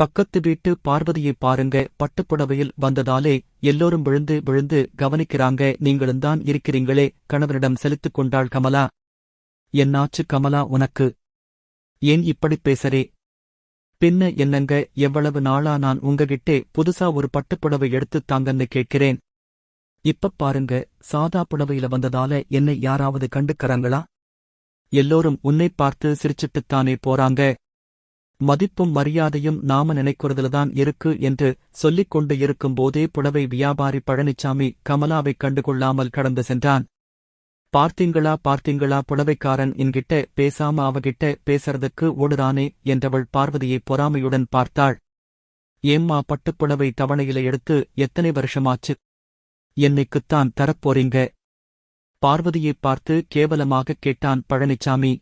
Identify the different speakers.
Speaker 1: பக்கத்து வீட்டு பார்வதியை பாருங்க பட்டுப்புடவையில் வந்ததாலே எல்லோரும் விழுந்து விழுந்து கவனிக்கிறாங்க நீங்களும்தான் இருக்கிறீங்களே கணவனிடம் செலுத்துக் கொண்டாள் கமலா. என்னாச்சு கமலா உனக்கு? ஏன் இப்படிப் பேசறே? பின்ன என்னங்க எவ்வளவு நாளா நான் உங்ககிட்டே புதுசா ஒரு பட்டுப்புடவை எடுத்துத் தாங்கன்னு கேட்கிறேன். இப்பப் பாருங்க சாதா புடவையில வந்ததால என்னை யாராவது கண்டுக்கறாங்களா? எல்லோரும் உன்னைப் பார்த்து சிரிச்சிட்டுத்தானே போறாங்க மதிப்பும் மரியாதையும் நாம நினைக்கிறதுலதான் இருக்கு என்று சொல்லிக் கொண்டு இருக்கும்போதே புடவை வியாபாரி பழனிச்சாமி கமலாவைக் கண்டுகொள்ளாமல் கடந்து சென்றான். பார்த்தீங்களா பார்த்தீங்களா புடவைக்காரன் என்கிட்ட பேசாம அவகிட்ட பேசறதுக்கு ஓடுறானே என்றவள் பார்வதியை பொறாமையுடன் பார்த்தாள். ஏம்மா பட்டுப்புடவை தவணையில எடுத்து எத்தனை வருஷமாச்சு? என்னைக்குத்தான் தரப்போறீங்க? பார்வதியைப் பார்த்து கேவலமாகக் கேட்டான் பழனிச்சாமி.